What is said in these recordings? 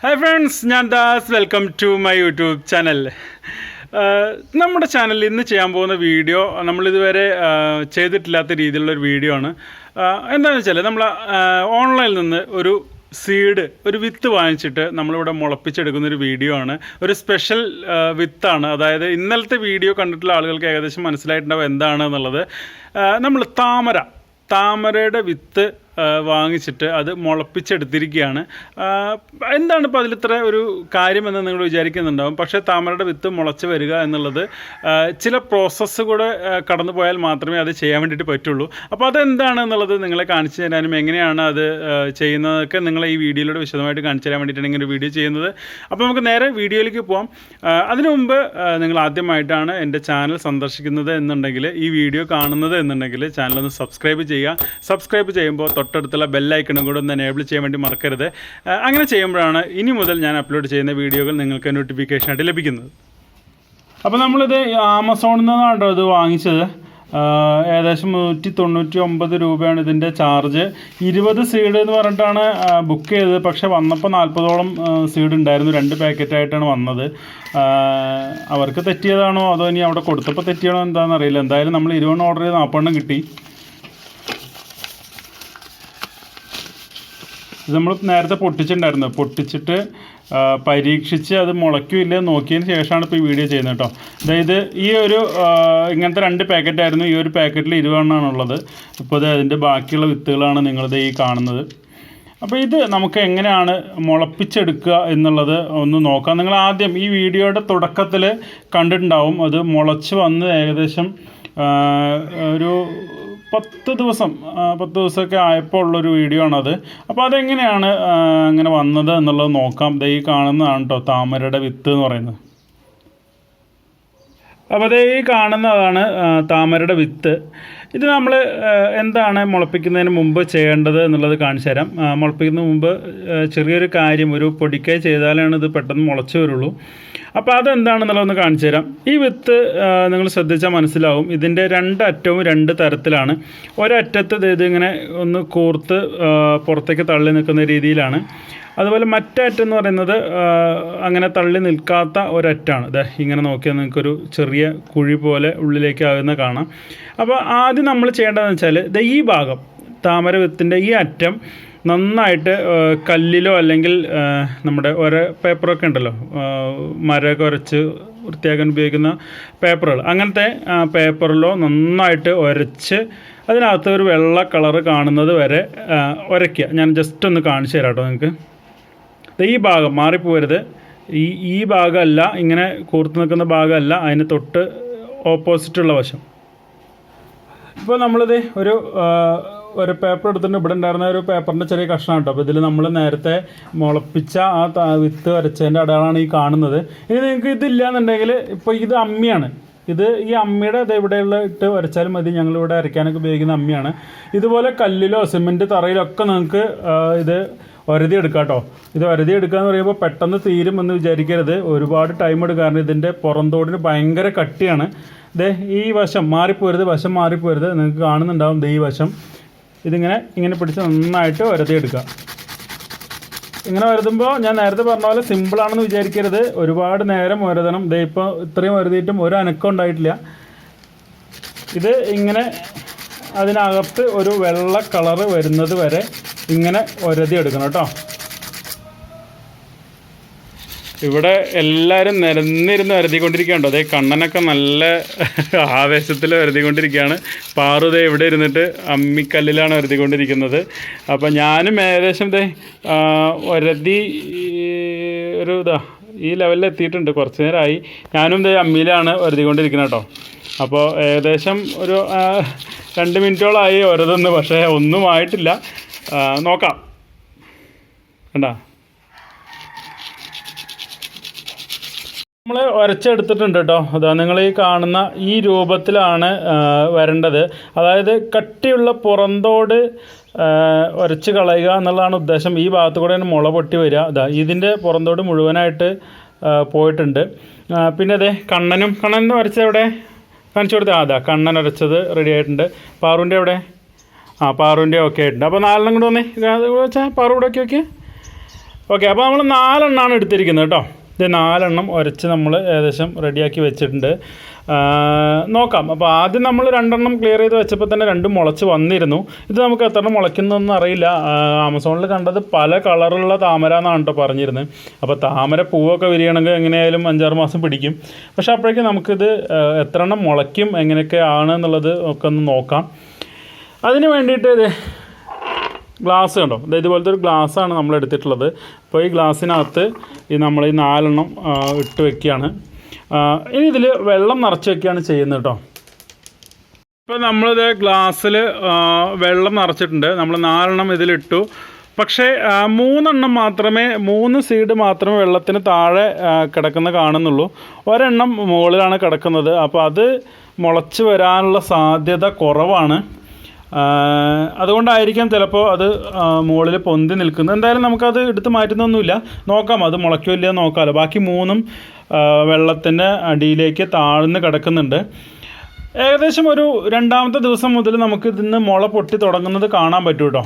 Hi friends ഞാൻ Das. Welcome to my YouTube channel നമ്മുടെ ചാനലിൽ ഇന്ന് ചെയ്യാൻ പോകുന്ന വീഡിയോ നമ്മളിതുവരെ ആ, ചെയ്തിട്ടില്ലാത്ത രീതിയിലുള്ള ഒരു വീഡിയോ ആണ്. ആ, എന്താണെന്ന് വെച്ചാൽ നമ്മൾ ഓൺലൈനിൽ നിന്ന് ഒരു സീഡ് ഒരു വിത്ത് വാങ്ങിച്ചിട്ട് നമ്മളിവിടെ മുളപ്പിച്ചെടുക്കുന്ന ഒരു വീഡിയോ ആണ്. ഒരു സ്പെഷ്യൽ വിത്താണ് അതായത് ഇന്നലത്തെ വീഡിയോ കണ്ടിട്ടുള്ള ആളുകൾക്ക് ഏകദേശം മനസ്സിലായിട്ടുണ്ടാവും എന്താണ് എന്നുള്ളത്. നമ്മൾ താമര താമരയുടെ വിത്ത് വാങ്ങിച്ചിട്ട് അത് മുളപ്പിച്ചെടുത്തിരിക്കുകയാണ്. എന്താണ് ഇപ്പോൾ അതിലിത്ര ഒരു കാര്യമെന്ന് നിങ്ങൾ വിചാരിക്കുന്നുണ്ടാവും? പക്ഷേ താമരയുടെ വിത്ത് മുളച്ച് വരിക എന്നുള്ളത് ചില പ്രോസസ്സ് കൂടെ കടന്നു പോയാൽ മാത്രമേ അത് ചെയ്യാൻ വേണ്ടിയിട്ട് പറ്റുള്ളൂ. അപ്പോൾ അതെന്താണ് എന്നുള്ളത് നിങ്ങളെ കാണിച്ചു തരാനും എങ്ങനെയാണ് അത് ചെയ്യുന്നതൊക്കെ നിങ്ങളെ ഈ വീഡിയോയിലൂടെ വിശദമായിട്ട് കാണിച്ചു തരാൻ വേണ്ടിയിട്ടാണ് ഇങ്ങനെ ഒരു വീഡിയോ ചെയ്യുന്നത്. അപ്പോൾ നമുക്ക് നേരെ വീഡിയോയിലേക്ക് പോകാം അതിനു മുമ്പ് നിങ്ങൾ ആദ്യമായിട്ടാണ് എന്റെ ചാനൽ സന്ദർശിക്കുന്നത് എന്നുണ്ടെങ്കിൽ ഈ വീഡിയോ കാണുന്നത് എന്നുണ്ടെങ്കിൽ ചാനലൊന്ന് സബ്സ്ക്രൈബ് ചെയ്യുക. സബ്സ്ക്രൈബ് ചെയ്യുമ്പോൾ തൊട്ടടുത്തുള്ള ബെല്ലൈക്കണും കൂടെ ഒന്ന് എനേബിൾ ചെയ്യാൻ വേണ്ടി മറക്കരുത്. അങ്ങനെ ചെയ്യുമ്പോഴാണ് ഇനി മുതൽ ഞാൻ അപ്ലോഡ് ചെയ്യുന്ന വീഡിയോകൾ നിങ്ങൾക്ക് നോട്ടിഫിക്കേഷനായിട്ട് ലഭിക്കുന്നത്. അപ്പോൾ നമ്മളിത് ആമസോണിൽ നിന്നാണ് ഇത് വാങ്ങിച്ചത്? ഏകദേശം നൂറ്റി തൊണ്ണൂറ്റി ഒമ്പത് രൂപയാണ് ഇതിന്റെ ചാർജ് ഇരുപത് സീഡ് എന്ന് പറഞ്ഞിട്ടാണ് ബുക്ക് ചെയ്തത്. പക്ഷേ വന്നപ്പോൾ നാൽപ്പതോളം സീഡ് ഉണ്ടായിരുന്നു. രണ്ട് പാക്കറ്റായിട്ടാണ് വന്നത്. അവർക്ക് തെറ്റിയതാണോ അതോ ഇനി അവിടെ കൊടുത്തപ്പോൾ തെറ്റിയാണോ എന്താണെന്ന് അറിയില്ല. എന്തായാലും നമ്മൾ ഇരുപതെണ്ണം ഓർഡർ ചെയ്ത് നാൽപ്പെണ്ണം കിട്ടി. നമ്മൾ നേരത്തെ പൊട്ടിച്ചിട്ടുണ്ടായിരുന്നു. പൊട്ടിച്ചിട്ട് പരീക്ഷിച്ച് അത് മുളയ്ക്കില്ല നോക്കിയതിന് ശേഷമാണ് ഇപ്പോൾ ഈ വീഡിയോ ചെയ്യുന്നത് കേട്ടോ. അതായത് ഈ ഒരു ഇങ്ങനത്തെ രണ്ട് പാക്കറ്റ് ആയിരുന്നു. ഈ ഒരു പാക്കറ്റിൽ ഇരുപതെണ്ണമാണ് ഉള്ളത് ഇപ്പോൾ ഇത് അതിന്റെ ബാക്കിയുള്ള വിത്തുകളാണ് നിങ്ങളിത് ഈ കാണുന്നത്. അപ്പോൾ ഇത് നമുക്ക് എങ്ങനെയാണ് മുളപ്പിച്ചെടുക്കുക എന്നുള്ളത് ഒന്ന് നോക്കാം. നിങ്ങൾ ആദ്യം ഈ വീഡിയോയുടെ തുടക്കത്തിൽ കണ്ടിട്ടുണ്ടാവും. അത് മുളച്ച് വന്ന് ഏകദേശം ഒരു പത്ത് ദിവസം പത്ത് ദിവസമൊക്കെ ആയപ്പോൾ ഉള്ളൊരു വീഡിയോ ആണത്. അപ്പോൾ അതെങ്ങനെയാണ് അങ്ങനെ വന്നത് എന്നുള്ളത് നോക്കാം. ദൈ കാണുന്നതാണ് കേട്ടോ താമരയുടെ വിത്ത് എന്ന് പറയുന്നത്. അപ്പോൾ അതേ കാണുന്നതാണ് താമരയുടെ വിത്ത്. ഇത് നമ്മൾ എന്താണ് മുളപ്പിക്കുന്നതിന് മുമ്പ് ചെയ്യേണ്ടത് എന്നുള്ളത് കാണിച്ചു തരാം. മുളപ്പിക്കുന്നതിന് മുമ്പ് ചെറിയൊരു കാര്യം ഒരു പൊടിക്കൈ ചെയ്താലാണ് ഇത് പെട്ടെന്ന് മുളച്ചു വരുള്ളൂ. അപ്പോൾ അതെന്താണെന്നുള്ളതൊന്ന് കാണിച്ചു തരാം. ഈ വിത്ത് നിങ്ങൾ ശ്രദ്ധിച്ചാൽ മനസ്സിലാവും. ഇതിന്റെ രണ്ട് അറ്റവും രണ്ട് തരത്തിലാണ്. ഒരറ്റത്ത് ഇത് ഇങ്ങനെ ഒന്ന് കൂർത്ത് പുറത്തേക്ക് തള്ളി നിൽക്കുന്ന രീതിയിലാണ്. അതുപോലെ മറ്റേ അറ്റം എന്ന് പറയുന്നത് അങ്ങനെ തള്ളി നിൽക്കാത്ത ഒരറ്റാണ്. ദേ ഇങ്ങനെ നോക്കിയാൽ നിങ്ങൾക്കൊരു ചെറിയ കുഴി പോലെ ഉള്ളിലേക്ക് ആകുന്ന കാണാം. അപ്പോൾ ആദ്യം നമ്മൾ ചെയ്യേണ്ടതെന്ന് വെച്ചാൽ ഇത് ഈ ഭാഗം താമര വിത്തിന്റെ ഈ അറ്റം നന്നായിട്ട് കല്ലിലോ അല്ലെങ്കിൽ നമ്മുടെ ഒരേ പേപ്പറൊക്കെ ഉണ്ടല്ലോ മരമൊക്കെ ഉരച്ച് വൃത്തിയാക്കാൻ ഉപയോഗിക്കുന്ന പേപ്പറുകൾ. അങ്ങനത്തെ പേപ്പറിലോ നന്നായിട്ട് ഉരച്ച് അതിനകത്ത് ഒരു വെള്ള കളറ് കാണുന്നത് വരെ ഉരയ്ക്കുക ഞാൻ ജസ്റ്റ് ഒന്ന് കാണിച്ചു തരാം കേട്ടോ നിങ്ങൾക്ക് ഈ ഭാഗം മാറിപ്പോരുത്. ഈ ഈ ഭാഗമല്ല ഇങ്ങനെ കൂർത്ത് നിൽക്കുന്ന ഭാഗമല്ല അതിന് തൊട്ട് ഓപ്പോസിറ്റുള്ള വശം. ഇപ്പോൾ നമ്മളിത് ഒരു ഒരു പേപ്പർ എടുത്തിട്ടുണ്ട്. ഇവിടെ ഉണ്ടായിരുന്ന ഒരു പേപ്പറിന്റെ ചെറിയ കഷ്ണം കേട്ടോ. അപ്പോൾ ഇതിൽ നമ്മൾ നേരത്തെ മുളപ്പിച്ച ആ വിത്ത് വരച്ചതിന്റെ അടയാളമാണ് ഈ കാണുന്നത്. ഇനി നിങ്ങൾക്ക് ഇതില്ല എന്നുണ്ടെങ്കിൽ ഇപ്പോൾ ഇത് അമ്മിയാണ്. ഇത് ഈ അമ്മിയുടെ ഇത് ഇവിടെയുള്ള ഇട്ട് വരച്ചാലും മതി. ഞങ്ങളിവിടെ അരയ്ക്കാനൊക്കെ ഉപയോഗിക്കുന്ന അമ്മിയാണ്. ഇതുപോലെ കല്ലിലോ സിമെന്റ് തറയിലോ ഒക്കെ നിങ്ങൾക്ക് ഇത് വരുതി എടുക്കാം കേട്ടോ. ഇത് വരുതി എടുക്കുക എന്ന് പറയുമ്പോൾ പെട്ടെന്ന് തീരും എന്ന് വിചാരിക്കരുത്. ഒരുപാട് ടൈം എടുക്കാറുണ്ട് കാരണം ഇതിന്റെ പുറന്തോടിന് ഭയങ്കര കട്ടിയാണ്. ദേ ഈ വശം മാറിപ്പോരുത് വശം മാറിപ്പോരുത്. നിങ്ങൾക്ക് കാണുന്നുണ്ടാവും ദേ ഈ വശം. ഇതിങ്ങനെ ഇങ്ങനെ പിടിച്ച് നന്നായിട്ട് വരതിയെടുക്കുക ഇങ്ങനെ വരുതുമ്പോൾ ഞാൻ നേരത്തെ പറഞ്ഞ പോലെ സിമ്പിളാണെന്ന് വിചാരിക്കരുത്. ഒരുപാട് നേരം ഒരതണം ദേ ഇപ്പോൾ ഇത്രയും വരുതിയിട്ടും ഒരു അനക്കം ഉണ്ടായിട്ടില്ല. ഇത് ഇങ്ങനെ അതിനകത്ത് ഒരു വെള്ള കളറ് വരുന്നത് വരെ ഇങ്ങനെ ഒരതി എടുക്കണം കേട്ടോ. ഇവിടെ എല്ലാവരും നിരന്നിരുന്ന് വരുതിക്കൊണ്ടിരിക്കുകയുണ്ടോ അതേ കണ്ണനൊക്കെ നല്ല ആവേശത്തിൽ വരുതിക്കൊണ്ടിരിക്കുകയാണ്. പാറു ദേ ഇവിടെ ഇരുന്നിട്ട് അമ്മിക്കല്ലിലാണ് വരുതിക്കൊണ്ടിരിക്കുന്നത്. അപ്പോൾ ഞാനും ഏകദേശം ദേ വരതി ഒരു ഇതാ ഈ ലെവലിൽ എത്തിയിട്ടുണ്ട്. കുറച്ച് നേരമായി. ഞാനും ദേ അമ്മിയിലാണ് വരുതിക്കൊണ്ടിരിക്കുന്നത് കേട്ടോ. അപ്പോൾ ഏകദേശം ഒരു രണ്ട് മിനിറ്റോളമായി ഓരോതൊന്ന് പക്ഷേ ഒന്നും ആയിട്ടില്ല. നോക്കാം. കണ്ടാ? നമ്മൾ വരച്ചെടുത്തിട്ടുണ്ട് കേട്ടോ അതാ നിങ്ങൾ ഈ കാണുന്ന ഈ രൂപത്തിലാണ് വരേണ്ടത്. അതായത് കട്ടിയുള്ള പുറന്തോട് ഉരച്ച് കളയുക എന്നുള്ളതാണ് ഉദ്ദേശം. ഈ ഭാഗത്ത് തന്നെ മുള പൊട്ടി വരിക. അതാ ഇതിന്റെ പുറന്തോട് മുഴുവനായിട്ട് പോയിട്ടുണ്ട്. പിന്നെ അതെ കണ്ണനും കണ്ണൻ വരച്ചത് എവിടെ? കാണിച്ചു കൊടുത്തത് അതാ കണ്ണൻ ഉരച്ചത് റെഡി ആയിട്ടുണ്ട്. പാറുവിന്റെ എവിടെ? ആ പാറുവിന്റെ ഒക്കെ ആയിട്ടുണ്ട്. അപ്പോൾ നാലെണ്ണം കൂടെ വന്നേ. വെച്ചാൽ പാറു കൂടെ ഒക്കെ ഓക്കെ ഓക്കെ അപ്പോൾ നമ്മൾ നാലെണ്ണമാണ് എടുത്തിരിക്കുന്നത് കേട്ടോ. ഇത് നാലെണ്ണം ഉരച്ച് നമ്മൾ ഏകദേശം റെഡിയാക്കി വെച്ചിട്ടുണ്ട്. നോക്കാം. അപ്പോൾ ആദ്യം നമ്മൾ രണ്ടെണ്ണം ക്ലിയർ ചെയ്ത് വെച്ചപ്പോൾ തന്നെ രണ്ടും മുളച്ച് വന്നിരുന്നു. ഇത് നമുക്ക് എത്ര മുളയ്ക്കുന്നതെന്ന് അറിയില്ല. ആമസോണിൽ കണ്ടത് പല കളറുള്ള താമര എന്നാണ് കേട്ടോ പറഞ്ഞിരുന്നത് അപ്പോൾ താമര പൂവൊക്കെ വിരിയണമെങ്കിൽ എങ്ങനെയായാലും അഞ്ചാറ് മാസം പിടിക്കും. പക്ഷേ അപ്പോഴേക്കും നമുക്കിത് എത്ര എണ്ണം മുളയ്ക്കും എങ്ങനെയൊക്കെ ആണ് എന്നുള്ളത് ഒക്കെ ഒന്ന് നോക്കാം. അതിന് വേണ്ടിയിട്ട് ഗ്ലാസ് കണ്ടോ? ഇത് ഇതുപോലത്തെ ഒരു ഗ്ലാസ്സാണ് നമ്മൾ എടുത്തിട്ടുള്ളത്. അപ്പോൾ ഈ ഗ്ലാസ്സിനകത്ത് ഈ നമ്മൾ ഈ നാലെണ്ണം ഇട്ട് വെക്കുകയാണ്. ഇനി ഇതിൽ വെള്ളം നിറച്ച് വെക്കുകയാണ് ചെയ്യുന്നത് കേട്ടോ. ഇപ്പോൾ നമ്മളിത് ഗ്ലാസ്സിൽ വെള്ളം നിറച്ചിട്ടുണ്ട്. നമ്മൾ നാലെണ്ണം ഇതിലിട്ടു. പക്ഷേ മൂന്നെണ്ണം മാത്രമേ മൂന്ന് സീഡ് മാത്രമേ വെള്ളത്തിന് താഴെ കിടക്കുന്ന കാണുന്നുള്ളൂ. ഒരെണ്ണം മുകളിലാണ് കിടക്കുന്നത്. അപ്പോൾ അത് മുളച്ച് വരാനുള്ള സാധ്യത കുറവാണ്. അതുകൊണ്ടായിരിക്കാം ചിലപ്പോൾ അത് മുകളിൽ പൊന്തി നിൽക്കുന്നത്. എന്തായാലും നമുക്കത് എടുത്ത് മാറ്റുന്നൊന്നുമില്ല. നോക്കാം അത് മുളയ്ക്കില്ല നോക്കാമല്ലോ ബാക്കി മൂന്നും വെള്ളത്തിന്റെ അടിയിലേക്ക് താഴ്ന്ന് കിടക്കുന്നുണ്ട്. ഏകദേശം ഒരു രണ്ടാമത്തെ ദിവസം മുതൽ നമുക്ക് ഇതിന്ന് മുള പൊട്ടി തുടങ്ങുന്നത് കാണാൻ പറ്റും കേട്ടോ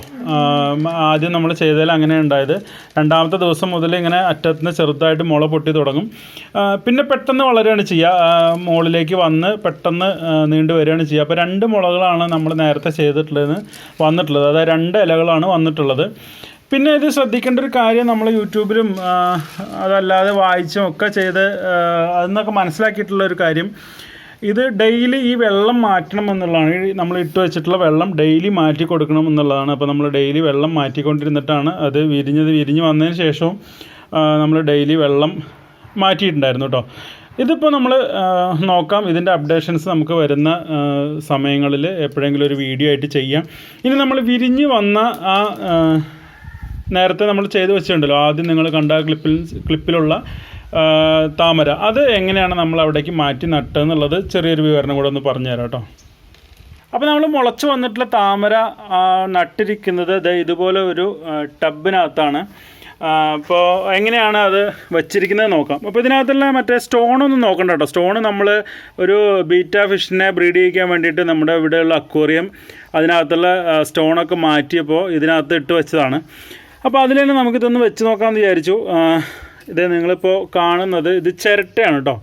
ആദ്യം നമ്മൾ ചെയ്തതിൽ അങ്ങനെ ഉണ്ടായത്. രണ്ടാമത്തെ ദിവസം മുതൽ ഇങ്ങനെ അറ്റത്തുനിന്ന് ചെറുതായിട്ട് മുള പൊട്ടി തുടങ്ങും. പിന്നെ പെട്ടെന്ന് വളരുകയാണ് ചെയ്യുക. മുകളിലേക്ക് വന്ന് പെട്ടെന്ന് നീണ്ടു വരികയാണ് ചെയ്യുക. അപ്പോൾ രണ്ട് മുളകളാണ് നമ്മൾ നേരത്തെ ചെയ്തിട്ടുള്ളത് വന്നിട്ടുള്ളത്. അതായത് രണ്ട് ഇലകളാണ് വന്നിട്ടുള്ളത്. പിന്നെ ഇത് ശ്രദ്ധിക്കേണ്ട ഒരു കാര്യം നമ്മൾ യൂട്യൂബിലും അതല്ലാതെ വായിച്ചും ഒക്കെ ചെയ്ത് അതിന്നൊക്കെ മനസ്സിലാക്കിയിട്ടുള്ള ഒരു കാര്യം. ഇത് ഡെയിലി ഈ വെള്ളം മാറ്റണം എന്നുള്ളതാണ് നമ്മൾ ഇട്ട് വെച്ചിട്ടുള്ള വെള്ളം ഡെയിലി മാറ്റി കൊടുക്കണം എന്നുള്ളതാണ്. അപ്പോൾ നമ്മൾ ഡെയിലി വെള്ളം മാറ്റിക്കൊണ്ടിരുന്നിട്ടാണ് അത് വിരിഞ്ഞത് വിരിഞ്ഞ് വന്നതിന് ശേഷവും നമ്മൾ ഡെയിലി വെള്ളം മാറ്റിയിട്ടുണ്ടായിരുന്നു കേട്ടോ ഇതിപ്പോൾ നമ്മൾ നോക്കാം. ഇതിന്റെ അപ്ഡേഷൻസ് നമുക്ക് വരുന്ന സമയങ്ങളിൽ എപ്പോഴെങ്കിലും ഒരു വീഡിയോ ആയിട്ട് ചെയ്യാം. ഇനി നമ്മൾ വിരിഞ്ഞ് വന്ന ആ നേരത്തെ നമ്മൾ ചെയ്ത് വെച്ചിട്ടുണ്ടല്ലോ. ആദ്യം നിങ്ങൾ കണ്ട ക്ലിപ്പിൽ ക്ലിപ്പിലുള്ള താമര. അത് എങ്ങനെയാണ് നമ്മൾ അവിടേക്ക് മാറ്റി നട്ടതെന്നുള്ളത് ചെറിയൊരു വിവരണം കൂടെ ഒന്ന് പറഞ്ഞുതരാം കേട്ടോ. അപ്പോൾ നമ്മൾ മുളച്ച് വന്നിട്ടുള്ള താമര നട്ടിരിക്കുന്നത് ദേ ഇതുപോലെ ഒരു ടബിനകത്താണ്. അപ്പോൾ എങ്ങനെയാണ് അത് വച്ചിരിക്കുന്നത് നോക്കാം. അപ്പോൾ ഇതിനകത്തുള്ള മറ്റേ സ്റ്റോണൊന്നും നോക്കണ്ട കേട്ടോ. സ്റ്റോൺ നമ്മൾ ഒരു ബീറ്റ ഫിഷിനെ ബ്രീഡ് ചെയ്യിക്കാൻ വേണ്ടിയിട്ട് നമ്മുടെ ഇവിടെയുള്ള അക്വേറിയം അതിനകത്തുള്ള സ്റ്റോണൊക്കെ മാറ്റിയപ്പോൾ ഇതിനകത്ത് ഇട്ട് വെച്ചതാണ്. അപ്പോൾ അതിൽ തന്നെ നമുക്കിതൊന്ന് വെച്ച് നോക്കാമെന്ന് വിചാരിച്ചു. ഇത് നിങ്ങളിപ്പോൾ കാണുന്നത് ഇത് ചിരട്ടയാണ് കേട്ടോ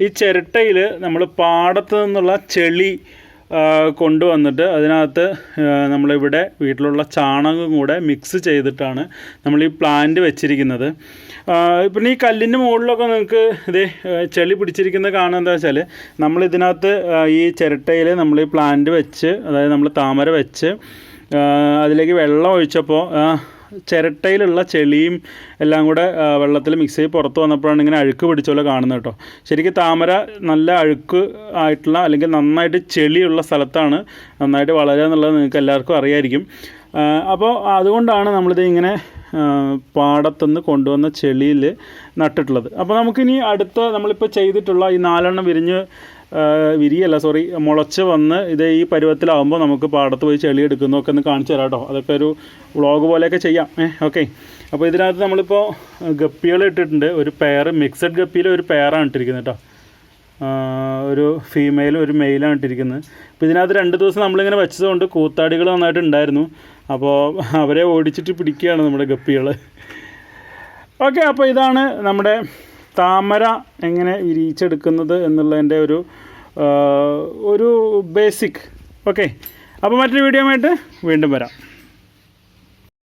ഈ ചിരട്ടയിൽ നമ്മൾ പാടത്ത് നിന്നുള്ള ചെളി കൊണ്ടുവന്നിട്ട് അതിനകത്ത് നമ്മളിവിടെ വീട്ടിലുള്ള ചാണകം കൂടെ മിക്സ് ചെയ്തിട്ടാണ് നമ്മൾ ഈ പ്ലാന്റ് വെച്ചിരിക്കുന്നത് പിന്നെ ഈ കല്ലിന്റെ മുകളിലൊക്കെ നിങ്ങൾക്ക് ഇത് ചെളി പിടിച്ചിരിക്കുന്നത് കാണുക എന്താ വെച്ചാൽ നമ്മൾ ഇതിനകത്ത് ഈ ചിരട്ടയിൽ നമ്മൾ ഈ പ്ലാന്റ് വെച്ച് അതായത് നമ്മൾ താമര വെച്ച് അതിലേക്ക് വെള്ളം ഒഴിച്ചപ്പോൾ ചിരട്ടയിലുള്ള ചെളിയും എല്ലാം കൂടെ വെള്ളത്തിൽ മിക്സ് ചെയ്ത് പുറത്ത് വന്നപ്പോഴാണ് ഇങ്ങനെ അഴുക്ക് പിടിച്ച പോലെ കാണുന്നത് കേട്ടോ. ശരിക്കും താമര നല്ല അഴുക്ക് ആയിട്ടുള്ള അല്ലെങ്കിൽ നന്നായിട്ട് ചെളിയുള്ള സ്ഥലത്താണ് നന്നായിട്ട് വളരുക എന്നുള്ളത് നിങ്ങൾക്ക് എല്ലാവർക്കും അറിയായിരിക്കും. അപ്പോൾ അതുകൊണ്ടാണ് നമ്മളിത് ഇങ്ങനെ പാടത്തുനിന്ന് കൊണ്ടുവന്ന ചെളിയിൽ നട്ടിട്ടുള്ളത്. അപ്പോൾ നമുക്കിനി അടുത്ത നമ്മളിപ്പോൾ ചെയ്തിട്ടുള്ള ഈ നാലെണ്ണം വിരിഞ്ഞ് വിരിയല്ല സോറി മുളച്ച് വന്ന് ഇത് ഈ പരുവത്തിലാവുമ്പോൾ നമുക്ക് പാടത്ത് പോയി ചെളി എടുക്കുന്നതൊക്കെ ഒന്ന് കാണിച്ചു തരാം കേട്ടോ അതൊക്കെ ഒരു വ്ളോഗ് പോലെയൊക്കെ ചെയ്യാം. ഏ ഓക്കെ അപ്പോൾ ഇതിനകത്ത് നമ്മളിപ്പോൾ ഗപ്പികൾ ഇട്ടിട്ടുണ്ട്. ഒരു പെയർ മിക്സഡ് ഗപ്പിയിൽ ഒരു പെയറാണ് ഇട്ടിരിക്കുന്നത് കേട്ടോ ഒരു ഫീമെയിലും ഒരു മെയിലാണ് ഇട്ടിരിക്കുന്നത്. അപ്പോൾ ഇതിനകത്ത് രണ്ട് ദിവസം നമ്മളിങ്ങനെ വെച്ചതുകൊണ്ട് കൂത്താടികൾ നന്നായിട്ട് ഉണ്ടായിരുന്നു. അപ്പോൾ അവരെ ഓടിച്ചിട്ട് പിടിക്കുകയാണ് നമ്മുടെ ഗപ്പികൾ ഓക്കെ അപ്പോൾ ഇതാണ് നമ്മുടെ താമര എങ്ങനെ വിരിയിച്ചെടുക്കുന്നത് എന്നുള്ളതിന്റെ ഒരു ഒരു ബേസിക് ഓക്കെ അപ്പോൾ മറ്റൊരു വീഡിയോ ആയിട്ട് വീണ്ടും വരാം.